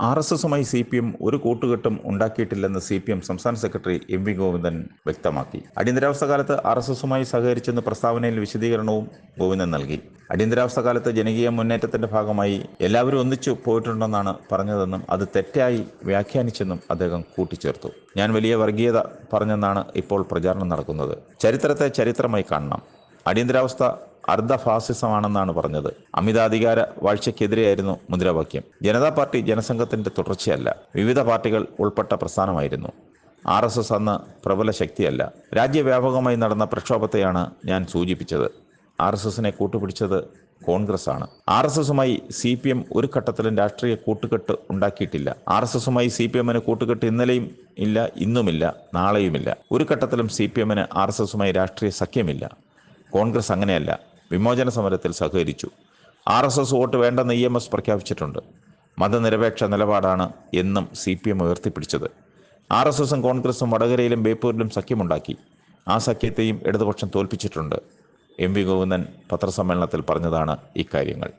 R S എസുമായി C P M ഒരു കൂട്ടുകെട്ടും ഉണ്ടാക്കിയിട്ടില്ലെന്ന് സി പി എം സംസ്ഥാന സെക്രട്ടറി എം വി ഗോവിന്ദൻ വ്യക്തമാക്കി. അടിയന്തരാവസ്ഥ കാലത്ത് ആർ എസ് എസുമായി സഹകരിച്ചെന്ന് പ്രസ്താവനയിൽ വിശദീകരണവും ഗോവിന്ദൻ നൽകി. അടിയന്തരാവസ്ഥ കാലത്ത് ജനകീയ മുന്നേറ്റത്തിന്റെ ഭാഗമായി എല്ലാവരും ഒന്നിച്ചു പോയിട്ടുണ്ടെന്നാണ് പറഞ്ഞതെന്നും അത് തെറ്റായി വ്യാഖ്യാനിച്ചെന്നും അദ്ദേഹം കൂട്ടിച്ചേർത്തു. ഞാൻ വലിയ വർഗീയത പറഞ്ഞെന്നാണ് ഇപ്പോൾ പ്രചാരണം നടക്കുന്നത്. ചരിത്രത്തെ ചരിത്രമായി കാണണം. അടിയന്തരാവസ്ഥ അർദ്ധ ഫാസിസമാണെന്നാണ് പറഞ്ഞത്. അമിതാധികാര വാഴ്ചയ്ക്കെതിരെയായിരുന്നു മുദ്രാവാക്യം. ജനതാ പാർട്ടി ജനസംഘത്തിന്റെ തുടർച്ചയല്ല. വിവിധ പാർട്ടികൾ ഉൾപ്പെട്ട പ്രസ്ഥാനമായിരുന്നു. ആർ എസ് എസ് അന്ന് പ്രബല ശക്തിയല്ല. രാജ്യവ്യാപകമായി നടന്ന പ്രക്ഷോഭത്തെയാണ് ഞാൻ സൂചിപ്പിച്ചത്. ആർ എസ് എസിനെ കൂട്ടുപിടിച്ചത് കോൺഗ്രസ് ആണ് ആർ എസ് എസുമായി സി പി എം ഒരു ഘട്ടത്തിലും രാഷ്ട്രീയ കൂട്ടുകെട്ട് ഉണ്ടാക്കിയിട്ടില്ല. ആർ എസ് എസുമായി സി പി എമ്മിന് കൂട്ടുകെട്ട് ഇന്നലെയും ഇല്ല ഇന്നുമില്ല നാളെയുമില്ല. ഒരു ഘട്ടത്തിലും സി പി എമ്മിന് ആർ എസ് എസുമായി രാഷ്ട്രീയ സഖ്യമില്ല. കോൺഗ്രസ് അങ്ങനെയല്ല. വിമോചന സമരത്തിൽ സഹകരിച്ചു. ആർ എസ് എസ് വോട്ട് വേണ്ടെന്ന് ഇ എം എസ് പ്രഖ്യാപിച്ചിട്ടുണ്ട്. മതനിരപേക്ഷ നിലപാടാണ് എന്നും സി പി എം ഉയർത്തിപ്പിടിച്ചത്. ആർ എസ് എസും കോൺഗ്രസും വടകരയിലും ബേപ്പൂരിലും സഖ്യമുണ്ടാക്കി. ആ സഖ്യത്തെയും ഇടതുപക്ഷം തോൽപ്പിച്ചിട്ടുണ്ട്. എം വി ഗോവിന്ദൻ പത്രസമ്മേളനത്തിൽ പറഞ്ഞതാണ് ഇക്കാര്യങ്ങൾ.